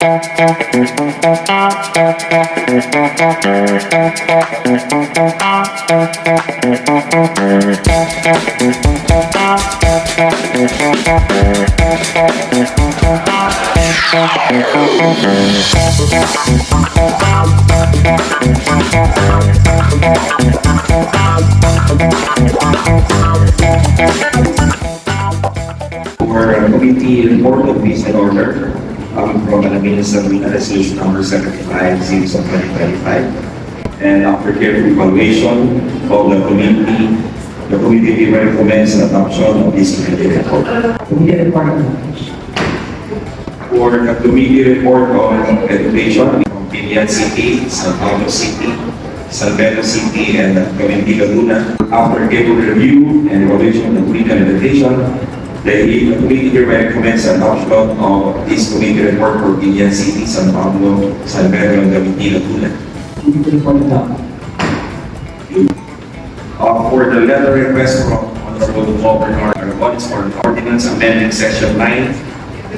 For uh, committee report of peace and order, coming from Manamina Sabina Resolution Number 75, Series of 2025. And after careful evaluation of the committee, the committee recommends adoption of this committee report. Committee report. For the committee report on education from Pinian City, San Paulo City, San Pedro City, and Cavinti Laguna. After careful review and evaluation of the committee on education, the the committee recommends adoption of this committee report for Pinian City, San Pablo, San Pedro, and Cavinti Laguna. Report adopted. Uh, for the letter request from Honorable Governor Arroganes for an ordinance amending section nine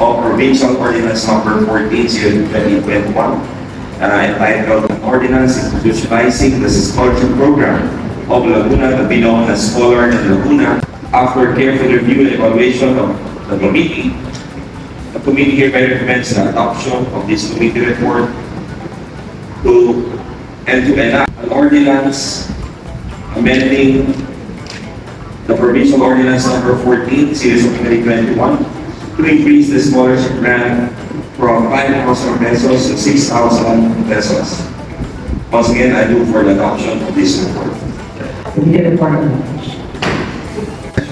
of provincial ordinance number fourteen zero twenty twenty one, uh, entitled "An ordinance institutionalizing the scholarship program of Laguna to be known Scholar in Laguna. After careful review and evaluation of the committee, the committee hereby recommends the adoption of this committee report to, and to enact an ordinance amending the provincial ordinance number 14, series of 2021, to increase the scholarship grant from 5,000 pesos to 6,000 pesos. Once again, I move for the adoption of this report.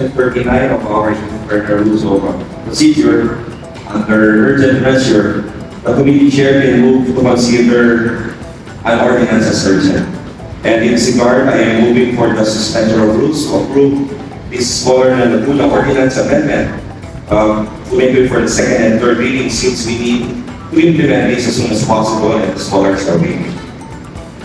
Committee report 39 of our Federal Rules of Procedure, under urgent measure, the committee chair can move to consider an ordinance as urgent. And in this regard, I am moving for the suspension of rules to approve this Scholar and Laguna ordinance amendment um, to make it for the second and third reading since we need to implement this as soon as possible and the scholars are waiting.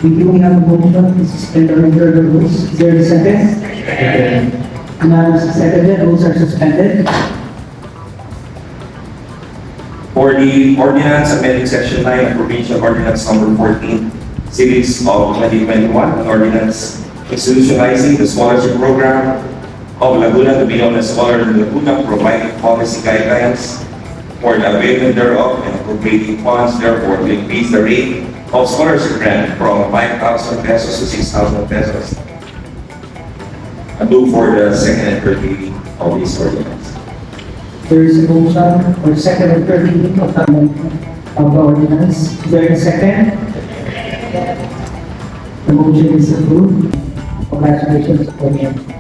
We do have a motion to suspend the regular rules. Is there a second? Unanimous seconded, rules are suspended. For the ordinance amending section 9 of provincial ordinance number 14, series of 2021, an ordinance institutionalizing the scholarship program of Laguna to be known as Scholar in Laguna, providing policy guidelines for the abatement thereof and appropriating funds therefore to increase the rate of scholarship grant from 5,000 pesos to 6,000 pesos. I move for the second and third reading of this ordinance. There is a motion for second and third reading of the amendment of the ordinance. Is there a second? The motion is approved. Congratulations, Committee.